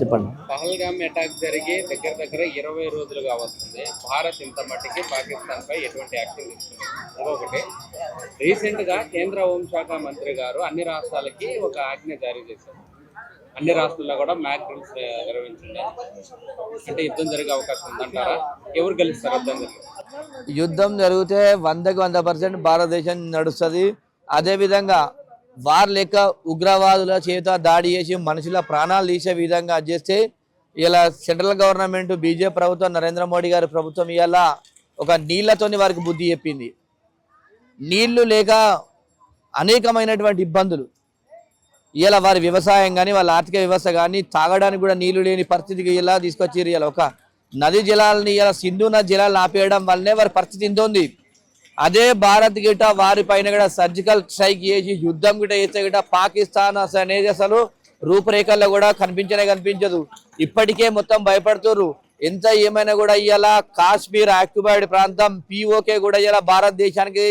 చెప్పండి. పహల్గామ్ అటాక్ జరిగి దగ్గర దగ్గర ఇరవై రోజులుగా వస్తుంది. భారత్ ఇంత మట్టికి పాకిస్తాన్ పై ఎటువంటి యాక్షన్ తీసుకుంది? ఇంకొకటి రీసెంట్గా కేంద్ర హోంశాఖ మంత్రి గారు అన్ని రాష్ట్రాలకి ఒక ఆజ్ఞ జారీ చేశారు. అన్ని రాష్ట్రాల్లో కూడా మ్యాక్ డ్రిల్స్ నిర్వహించండి. అంటే యుద్ధం జరిగే అవకాశం ఉందంటారా? ఎవరు గెలుస్తారు? యుద్ధం జరిగి యుద్ధం జరిగితే వందకి వంద పర్సెంట్ భారతదేశం నడుస్తుంది. అదేవిధంగా వారు లెక్క ఉగ్రవాదుల చేత దాడి చేసి మనుషుల ప్రాణాలు తీసే విధంగా చేస్తే ఇలా సెంట్రల్ గవర్నమెంట్ బీజేపీ ప్రభుత్వం నరేంద్ర మోడీ గారి ప్రభుత్వం ఇలా ఒక నీళ్ళతోని వారికి బుద్ధి చెప్పింది. నీళ్ళు లేక అనేకమైనటువంటి ఇబ్బందులు. ఇలా వారి వ్యవసాయం కానీ వాళ్ళ ఆర్థిక వ్యవస్థ కానీ తాగడానికి కూడా నీళ్ళు లేని పరిస్థితికి ఇలా తీసుకొచ్చారు ఇలా ఒక నది జలాలని ఇలా సింధు నది జలాలను ఆపేయడం వల్లనే వారి పరిస్థితి ఇంత అదే భారత్ గిట వారి పైన కూడా సర్జికల్ స్ట్రైక్ చేసి యుద్ధం గిట చేస్తే గిట పాకిస్తాన్ అసలు అనేది అసలు రూపురేఖల్లో కూడా కనిపించనే కనిపించదు. ఇప్పటికే మొత్తం భయపడుతున్నారు ఎంత ఏమైనా కూడా ఇవాళ కాశ్మీర్ ఆక్యుపైడ్ ప్రాంతం పిఓకే కూడా ఇలా భారతదేశానికి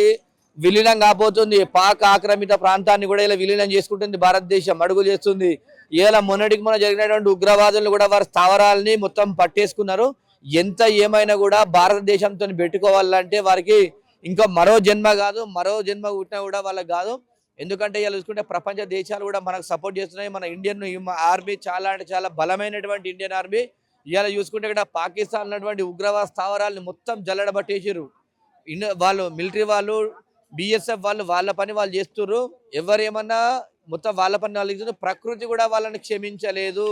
విలీనం కాబోతుంది. పాక్ ఆక్రమిత ప్రాంతాన్ని కూడా ఇలా విలీనం చేసుకుంటుంది భారతదేశం అడుగు చేస్తుంది ఇలా మొన్నటికి మొన్న జరిగినటువంటి ఉగ్రవాదులు కూడా వారి స్థావరాలని మొత్తం పట్టేసుకున్నారు. ఎంత ఏమైనా కూడా భారతదేశంతో పెట్టుకోవాలంటే వారికి ఇంకా మరో జన్మ కాదు మరో జన్మ పుట్టినా కూడా వాళ్ళకి కాదు. ఎందుకంటే ఇలా చూసుకుంటే ప్రపంచ దేశాలు కూడా మనకు సపోర్ట్ చేస్తున్నాయి. మన ఇండియన్ ఆర్మీ చాలా అంటే చాలా బలమైనటువంటి ఇండియన్ ఆర్మీ ఇలా చూసుకుంటే ఇక్కడ పాకిస్తాన్ ఉన్నటువంటి ఉగ్రవాద స్థావరాలను మొత్తం జల్లడబట్టేసారు వాళ్ళు మిలిటరీ వాళ్ళు బిఎస్ఎఫ్ వాళ్ళు వాళ్ళ పని వాళ్ళు చేస్తున్నారు ఎవరు ఏమన్నా మొత్తం వాళ్ళ పని వాళ్ళు ప్రకృతి కూడా వాళ్ళని క్షమించలేదు.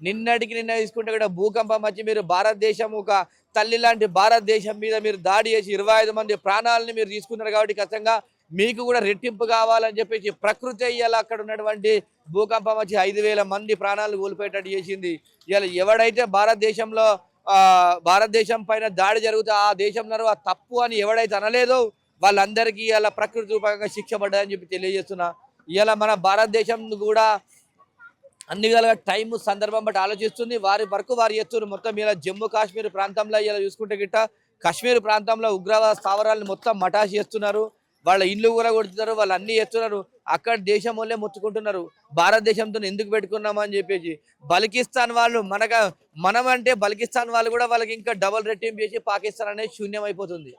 నిన్నటికి నిన్న తీసుకుంటే కూడా భూకంపం వచ్చి మీరు భారతదేశం ఒక తల్లి లాంటి భారతదేశం మీద మీరు దాడి చేసి ఇరవై ఐదు మంది ప్రాణాలని మీరు తీసుకున్నారు కాబట్టి ఖచ్చితంగా మీకు కూడా రెట్టింపు కావాలని చెప్పేసి ప్రకృతి ఇవాళ అక్కడ ఉన్నటువంటి భూకంపం వచ్చి ఐదు వేల మంది ప్రాణాలు కోల్పోయేటట్టు చేసింది. ఇవాళ ఎవడైతే భారతదేశంలో భారతదేశం పైన దాడి జరుగుతా ఆ దేశంలో ఆ తప్పు అని ఎవడైతే అనలేదో వాళ్ళందరికీ ఇలా ప్రకృతి రూపంగా శిక్ష పడ్డదని చెప్పి తెలియజేస్తున్నా. ఇలా మన భారతదేశం కూడా అన్ని విధాలుగా టైం సందర్భం బట్టి ఆలోచిస్తుంది. వారి వరకు వారు చేస్తున్నారు మొత్తం ఇలా జమ్మూ కాశ్మీర్ ప్రాంతంలో ఇలా చూసుకుంటే గిట్ట కాశ్మీర్ ప్రాంతంలో ఉగ్రవాద స్థావరాలను మొత్తం మటాష్ చేస్తున్నారు. వాళ్ళ ఇల్లు కూడా కొడుతున్నారు వాళ్ళు అన్ని చేస్తున్నారు. అక్కడ దేశం వాళ్ళే ముచ్చుకుంటున్నారు భారతదేశంతో ఎందుకు పెట్టుకున్నామని చెప్పేసి బలికిస్తాన్ వాళ్ళు మనక మనం అంటే బలికిస్తాన్ వాళ్ళు కూడా వాళ్ళకి ఇంకా డబల్ రెట్టింపు చేసి పాకిస్తాన్ అనేది శూన్యం అయిపోతుంది.